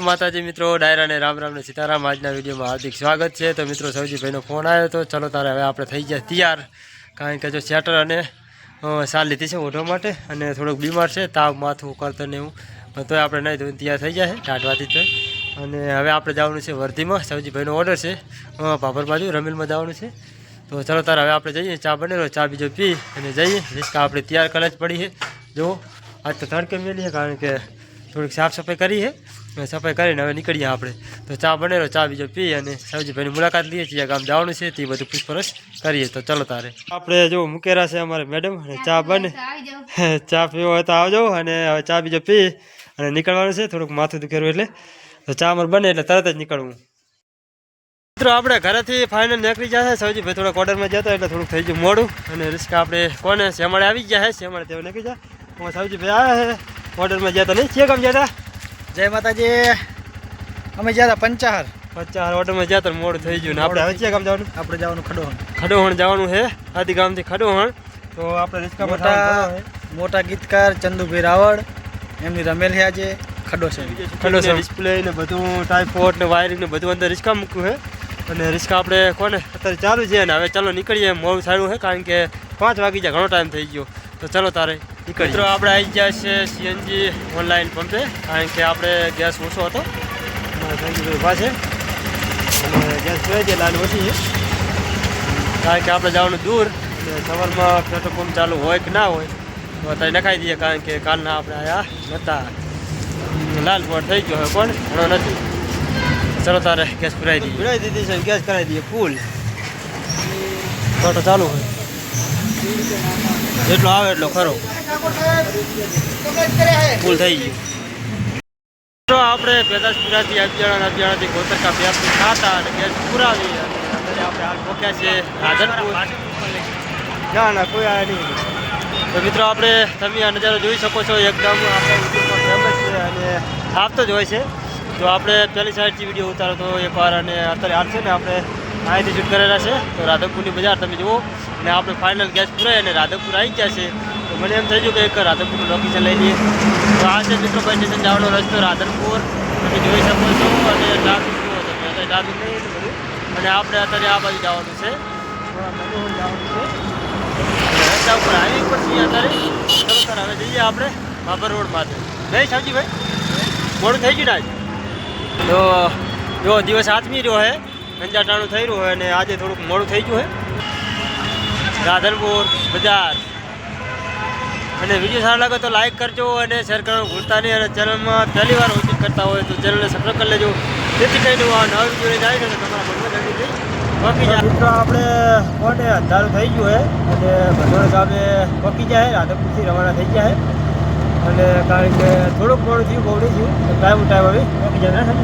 માતાજી મિત્રો, ડાયરા ને રામ રામ ને સીતારામ. આજના વિડીયોમાં હાર્દિક સ્વાગત છે. તો મિત્રો સૌજીભાઈનો ફોન આવ્યો તો ચલો તારે હવે આપણે થઈ ગયા તૈયાર. કારણ કે જો શેટર અને સાર લીધી છે ઓઢવા માટે અને થોડોક બીમાર છે, તાવ, માથું કરતો ને એવું. તોય આપણે નહીં ધોઈને તૈયાર થઈ જાય ટાઢવાથી તો અને હવે આપણે જવાનું છે વર્ધીમાં. સૌજીભાઈનો ઓર્ડર છે ભાભર બાજુ, રમીલમાં જવાનું છે. તો ચલો તારે હવે આપણે જઈએ, ચા બનેલો ચા બીજો પી અને જઈએ. રિસ્કા આપણે તૈયાર કરવા જ પડી છે. જો, આજ તો તડકે મેલી છે કારણ કે થોડીક સાફ સફાઈ કરી છે સફાઈ કરીને હવે નીકળીએ આપણે. તો ચા બનેલો, ચા બીજો પી અને સાવજીભાઈની મુલાકાત લઈએ છીએ ગામ જવાનું છે, તે બધું પૂછપરછ કરીએ. તો ચલો તારે. આપણે જો મૂકેલા છે અમારે મેડમ અને ચા બને. ચા પીવો હોય તો આવજો, અને હવે ચા બીજો પી અને નીકળવાનું છે, થોડુંક માથું દુખેરું એટલે. તો ચા અમારે બને એટલે તરત જ નીકળવું. મિત્રો, આપણે ઘરેથી ફાઇનલ નીકળી જશે સૌજીભાઈ થોડાક ઓર્ડરમાં જતા એટલે થોડુંક થઈ ગયું મોડું. અને રિસ્ક આપણે કોને શેમાડે આવી ગયા છે શેમાડે તેઓ નીકળી જાય સૌજીભાઈ આવ્યા છે. ઓર્ડરમાં જતા નહીં? છે કામ જતા જય માતાજી. અમે ગયા હતા પંચાહર. પચાસ ઓર્ડરમાં જતા મોડું થઈ ગયું ને. આપણે હવે છે કામ જવાનું? આપણે જવાનું ખડોહણ. ખડોહણ જવાનું છે. આથી ગામથી ખડોહણ. તો આપણે રિસ્કા મોટા મોટા ગીતકાર ચંદુભાઈ રાવળ એમની રમેલ છે આજે ખડો છે. ખડો છે. ડિસ્પ્લે ને બધું ટાઈપોટ ને વાયરિંગ ને બધું અંદર રિસ્કા મૂક્યું છે. અને રિસ્કા આપણે કોને? અત્યારે ચાલુ છે ને હવે ચાલો નીકળીએ. મોડું સારું છે કારણ કે પાંચ વાગી જાય ઘણો ટાઈમ થઈ ગયો. તો ચાલો તારે મિત્રો આપણે આવી ગયા છે સીએનજી ઓનલાઈન પંપે કારણ કે આપણે ગેસ ઓછો હતો. સંજીભાઈ પાસે અને ગેસ જોઈએ છે લાઈન ઓછી છે. કારણ કે આપણે જવાનું દૂર. સવારમાં પેટ્રોલ પંપ ચાલુ હોય કે ના હોય તો અત્યારે નખાઈ દઈએ કારણ કે કાલના આપણે આયા નહોતા લાલ પોટ થઈ ગયો હોય પણ ઘણો નથી. ચલો તારે ગેસ પુરાઈ દઈએ. પુરાઈ દીધી છે ગેસ કરાવી દઈએ ફૂલ ફોટો ચાલુ હોય. જેટલો આવે એટલો ખરો. ફૂલ થઈ ગયું. તો આપણે પેદાશપુરાથી અબજાણા અબજાણાથી ગોતરકા વ્યાપથી ખાતા અને ગેસ પુરાવી અને આપણે હાલ પહોંચ્યા છે રાધનપુર. ના ના કોઈ આ નહીં. તો મિત્રો આપણે તમે આ નજારો જોઈ શકો છો એકદમ આપણે વિડીયોમાં ફેમસ છે અને આવતો જ હોય છે. તો આપણે પહેલી સાઈડથી વીડિયો ઉતારો તો એકવાર અને અત્યારે હાલ છે ને આપણે અહીંથી શૂટ કરેલા છે. તો રાધકપુરની બજાર તમે જુઓ અને આપણે ફાઇનલ ગેસ પૂરાય અને રાધકપુર આવી ગયા છે તો મને એમ થઈ ગયું કે એક રાધનપુરનું લોકેશન લઈ લઈએ. તો આ છે મિત્રો બસ સ્ટેશન જવાનો રસ્તો રાધનપુર. તમે જોઈ શકો છો, અને ટ્રાફિક જુઓ તમે અત્યારે ટ્રાફિક નહીં બધું. અને આપણે અત્યારે આ બાજુ જવાનું છે. રસ્તા ઉપર આવી ઉપર અત્યારે. ચલો સર, હવે જઈએ આપણે બાબર રોડ માટે. નહીં ભાઈ મોડું થઈ ગયું આજ? તો જો દિવસ આથમી રહ્યો હે. અંજાટાણું થઈ રહ્યું હોય અને આજે થોડુંક મોડું થઈ ગયું હે. રાધનપુર બજાર. અને વીડિયો સારો લાગે તો લાઇક કરજો અને શેર કરવાનું ભૂલતા નહીં. અને ચેનલમાં પહેલી વાર વિઝિટ કરતા હોય તો ચેનલને સબસ્ક્રાઈબ કરી લેજો. જેથી કરીને આ નવા વીડિયો જાય છે તમારા મનમાં જલ્દી પકી જાય. મિત્રો આપણે કોને અંધારું થઈ ગયું છે અને ભદોળ ગામે પકી જાય રાધનપુરથી રવાના થઈ ગયા છે. અને કારણ કે થોડુંક મોડું થયું બહુ નહીં થયું તો ટાઈમ ટાઈમ હવે પકી જાય. ને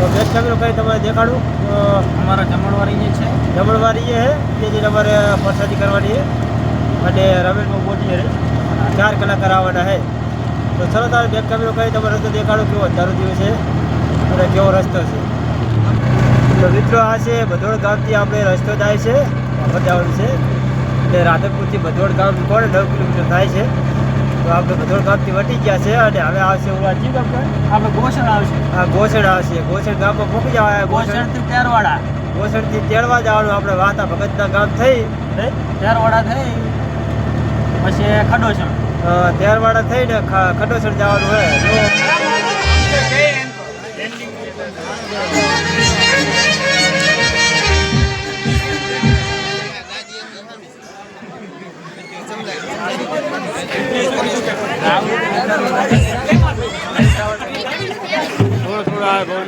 તો બેસ્ટ કેમેરો કંઈ તમારે દેખાડું. તો અમારા જમણવારી જે છે. જમણવારી જે છે જે તમારે પ્રસાદી કરવાની છે? અને રમેશમાં પહોંચીએ ચાર કલાકાર આવવાના છે. તો ચલો તારે બેક કેમેરો કરી તમે રસ્તો દેખાડો કેવો અંધારો દિવસ છે અને કેવો રસ્તો છે. તો મિત્રો આ છે ભદોડ ગામથી આપણે રસ્તો થાય છે બતાવવાનું છે. એટલે રાધનપુરથી ભદોડ ગામ કોણ નવ કિલોમીટર થાય છે. તો આપણે ભદોડ ગામથી વટી ગયા છે અને હવે આવશે ઓલા જી ગામ આપણે? ગોસણ આવશે. હા ગોસણ આવશે. ગોસણ ગામમાં પહોંચી જવાય ગોસણ. ગોસણ તેરવાડા ગોસણથી તેરવા જવાનું આપણે વાતા ભગતના ગામ થઈ. તેરવાડા થઈ. પછી ખડોસણ. ત્યારવાળા તેરવાડા થઈને ખડોસર જવાનું હોય. થોડો થોડો આવે બહુ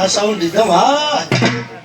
આ સાઉન્ડ એકદમ હા.